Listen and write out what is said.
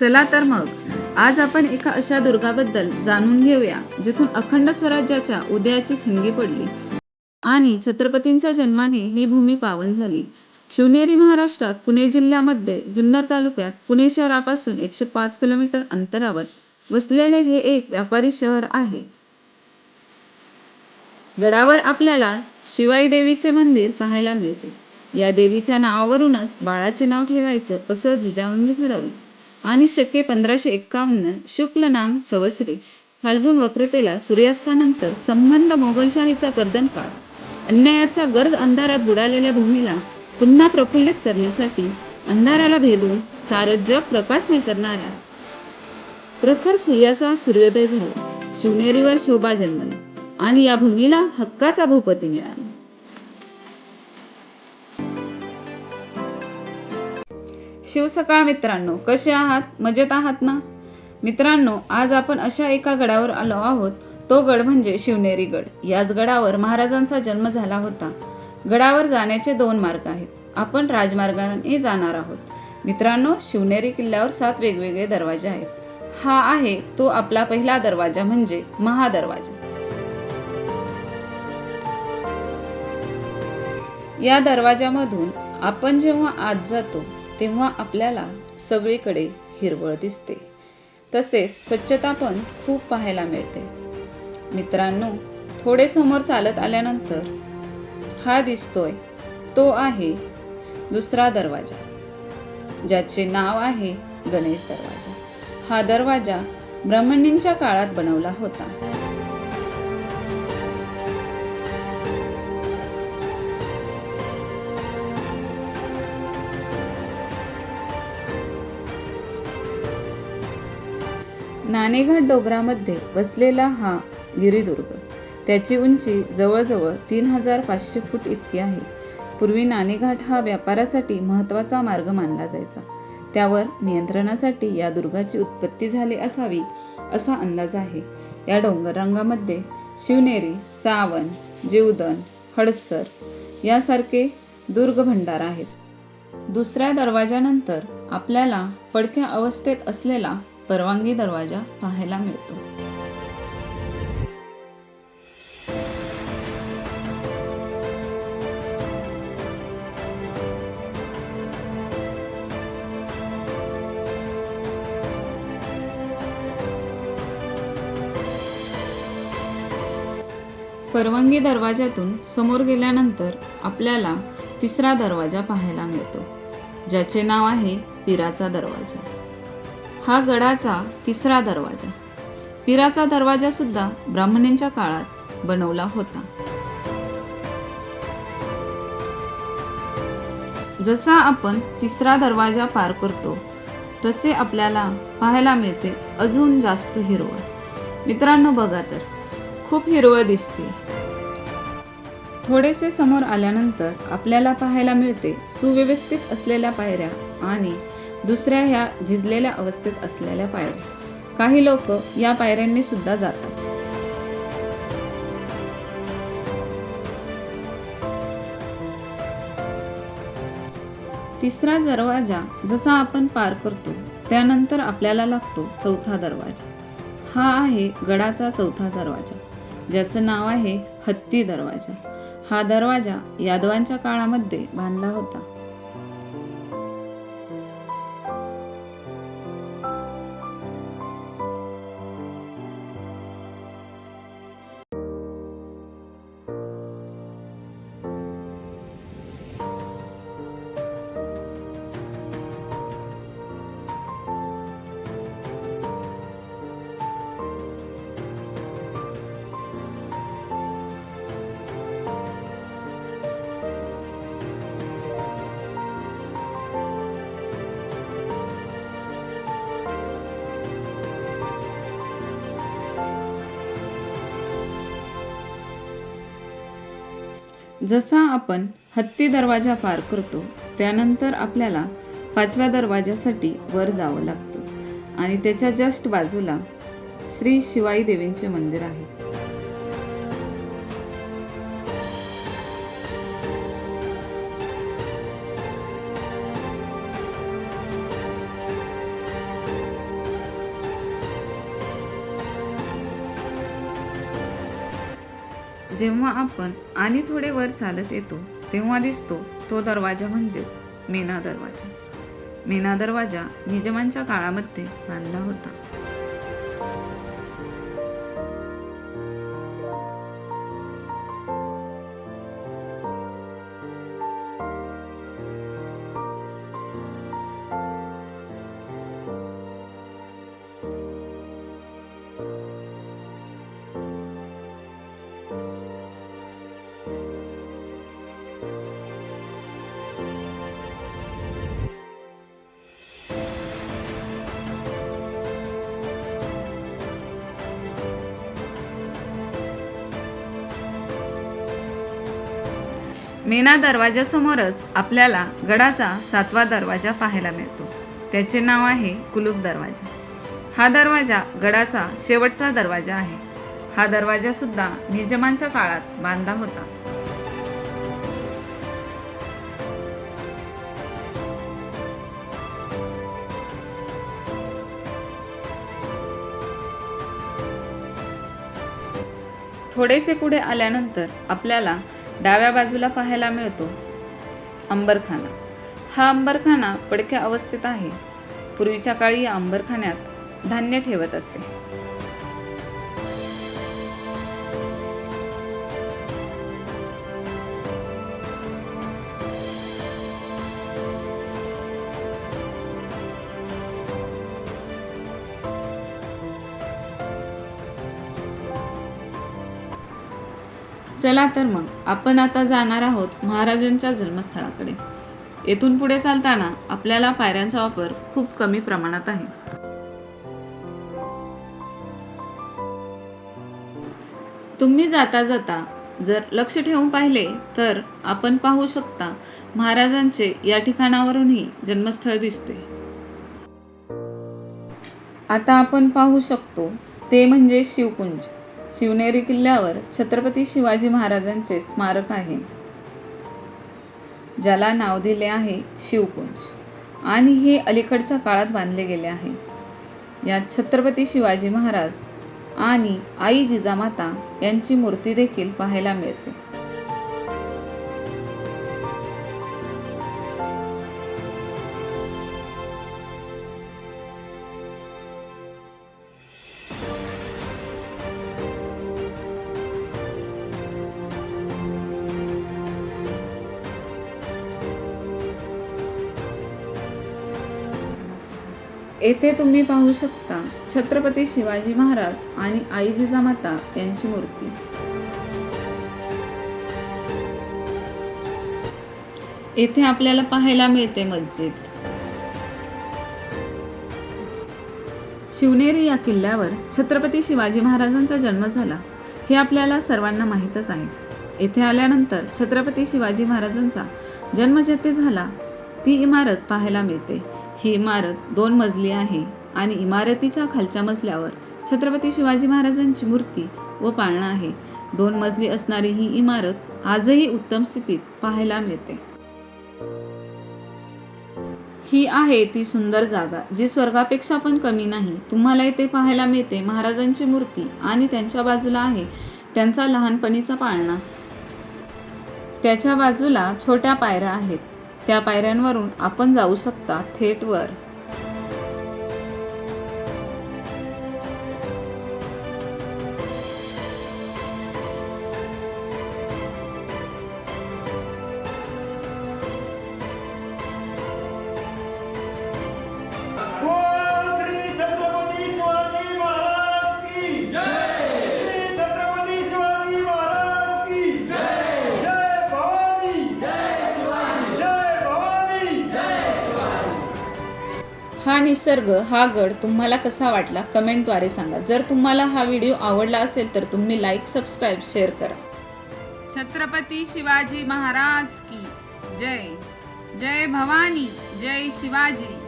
चला तर मग. आज आपण एका अशा दुर्गाबद्दल जाणून घेऊया जिथून अखंड स्वराज्याच्या उदयाची ठिणगी पडली आणि छत्रपतींच्या जन्माने ही भूमी पावन झाली. शिवनेरी महाराष्ट्रात पुणे जिल्ह्यामध्ये जुन्नर तालुक्यात पुणे शहरापासून एकशे पाच किलोमीटर अंतरावर वसलेले हे एक व्यापारी शहर आहे. गडावर आपल्याला शिवाई देवीचे मंदिर पाहायला मिळते. या देवीच्या नावावरूनच बाळाचे नाव ठेवायचं असं जिजाऊंनी ठरवलं. आणि शके पंधराशे एक्कावन्न शुक्ल नाम संवत्सरी फाल्गुन वक्रतेला सूर्यास्तानंतर संबंध मोगलशाहीचा कर्दनकाळ अन्यायाचा गर्द अंधारात बुडालेल्या भूमीला पुन्हा प्रफुल्लित करण्यासाठी अंधाराला भेदून सारं जग प्रकाशमय करणाऱ्या प्रखर सूर्याचा सूर्योदय झाला. शिवनेरीवर शोभा जन्मली आणि या भूमीला हक्काचा भूपती मिळाला. शिवसकाळ मित्रांनो कसे आहात? मजेत आहात ना? मित्रांनो आज आपण अशा एका गडावर आलो आहोत. तो गड म्हणजे शिवनेरी गड. याच गडावर महाराजांचा जन्म झाला होता. गडावर जाण्याचे दोन मार्ग आहेत. आपण राजमार्गाने जाणार आहोत. मित्रांनो शिवनेरी किल्ल्यावर सात वेगवेगळे दरवाजे आहेत. हा आहे तो आपला पहिला दरवाजा म्हणजे महादरवाजा. या दरवाजामधून आपण जेव्हा आत जातो तेव्हा आपल्याला सगळीकडे हिरवळ दिसते. तसेच स्वच्छता पण खूप पाहायला मिळते. मित्रांनो थोडे समोर चालत आल्यानंतर हा दिसतोय तो आहे दुसरा दरवाजा ज्याचे नाव आहे गणेश दरवाजा. हा दरवाजा ब्राह्मणींच्या काळात बनवला होता. नाणेघाट डोंगरामध्ये वसलेला हा गिरिदुर्ग. त्याची उंची जवळजवळ तीन हजार पाचशे फूट इतकी आहे. पूर्वी नाणेघाट हा व्यापारासाठी महत्त्वाचा मार्ग मानला जायचा. त्यावर नियंत्रणासाठी या दुर्गाची उत्पत्ती झाली असावी असा अंदाज आहे. या डोंगररांगामध्ये शिवनेरी चावण जीवदन हडसर यासारखे दुर्ग भंडार आहेत. दुसऱ्या दरवाजानंतर आपल्याला पडक्या अवस्थेत असलेला परवानगी दरवाजा पाहायला मिळतो. परवानगी दरवाजातून समोर गेल्यानंतर आपल्याला तिसरा दरवाजा पाहायला मिळतो ज्याचे नाव आहे पिराचा दरवाजा. हा गडाचा तिसरा दरवाजा. पिराचा दरवाजा सुद्धा ब्राह्मणींच्या काळात बनवला होता. जसा आपण तिसरा दरवाजा पार करतो तसे आपल्याला पाहायला मिळते अजून जास्त हिरवळ. मित्रांनो बघा तर खूप हिरवळ दिसते. थोडेसे समोर आल्यानंतर आपल्याला पाहायला मिळते सुव्यवस्थित असलेल्या पायऱ्या आणि दुसऱ्या ह्या झिजलेल्या अवस्थेत असलेल्या पायऱ्या. काही लोक या पायऱ्यांनी सुद्धा जातात. तिसरा दरवाजा जसा आपण पार करतो त्यानंतर आपल्याला लागतो चौथा दरवाजा. हा आहे गडाचा चौथा दरवाजा ज्याचं नाव आहे हत्ती दरवाजा. हा दरवाजा यादवांच्या काळामध्ये बांधला होता. जसा आपण हत्ती दरवाजा पार करतो त्यानंतर आपल्याला पाचव्या दरवाजासाठी वर जावं लागतं. आणि त्याच्या जस्ट बाजूला श्री शिवाई देवींचे मंदिर आहे. जेव्हा आपण आणि थोडे वर चालत येतो तेव्हा दिसतो तो दरवाजा म्हणजेच मेना दरवाजा. मेना दरवाजा निजमांच्या काळामध्ये बांधला होता. मेना दरवाजासमोरच आपल्याला गडाचा सातवा दरवाजा पाहायला मिळतो. त्याचे नाव आहे कुलूप दरवाजा. हा दरवाजा गडाचा शेवटचा दरवाजा आहे. हा दरवाजा सुद्धा निजमांच्या काळात बांधला होता. थोडेसे पुढे आल्यानंतर आपल्याला डाव्या बाजूला पाहायला मिळतो. अंबरखाना. हा अंबरखाना पडक्या अवस्थेत आहे. पूर्वीच्या काळी या अंबरखान्यात धान्य ठेवत असे. चला तर मग आपण आता जाणार आहोत महाराजांच्या जन्मस्थळाकडे. येथून पुढे चालताना आपल्याला पायऱ्यांचा वापर खूप कमी प्रमाणात आहे. तुम्ही जाता जाता जर लक्ष ठेवून पाहिले तर आपण पाहू शकता महाराजांचे या ठिकाणावरूनही जन्मस्थळ दिसते. आता आपण पाहू शकतो ते म्हणजे शिवकुंज. शिवनेरी किल्ल्यावर छत्रपती शिवाजी महाराजांचे स्मारक आहे. ज्याला नाव दिले आहे शिवकुंज आणि हे अलीकडच्या काळात बांधले गेले आहे. यात छत्रपती शिवाजी महाराज आणि आई जिजामाता यांची मूर्ती देखील पाहायला मिळते. येथे तुम्ही पाहू शकता छत्रपती शिवाजी महाराज आणि आई जिजामाता यांची मूर्ती. येथे आपल्याला पाहायला मिळते मस्जिद. शिवनेरी या किल्ल्यावर छत्रपती शिवाजी महाराजांचा जन्म झाला हे आपल्याला सर्वांना माहीतच आहे. येथे आल्यानंतर छत्रपती शिवाजी महाराजांचा जन्म जेथे झाला ती इमारत पाहायला मिळते. ही इमारत दोन मजली आहे आणि इमारतीच्या खालच्या मजल्यावर छत्रपती शिवाजी महाराजांची मूर्ती व पाळणा आहे. दोन मजली असणारी ही इमारत आजही उत्तम स्थितीत पाहायला मिळते. ही आहे ती सुंदर जागा जी स्वर्गापेक्षा पण कमी नाही. तुम्हाला इथे पाहायला मिळते महाराजांची मूर्ती आणि त्यांच्या बाजूला आहे त्यांचा लहानपणीचा पाळणा. त्याच्या बाजूला छोट्या पायऱ्या आहेत. त्या पायऱ्यांवरून आपण जाऊ शकता थेट वर हा निसर्ग हा गड तुम्हाला कसा वाटला? कमेंटद्वारे सांगा. जर तुम्हाला हा व्हिडिओ आवडला असेल तर तुम्ही लाईक सबस्क्राईब शेअर करा. छत्रपती शिवाजी महाराज की जय. जय भवानी. जय शिवाजी.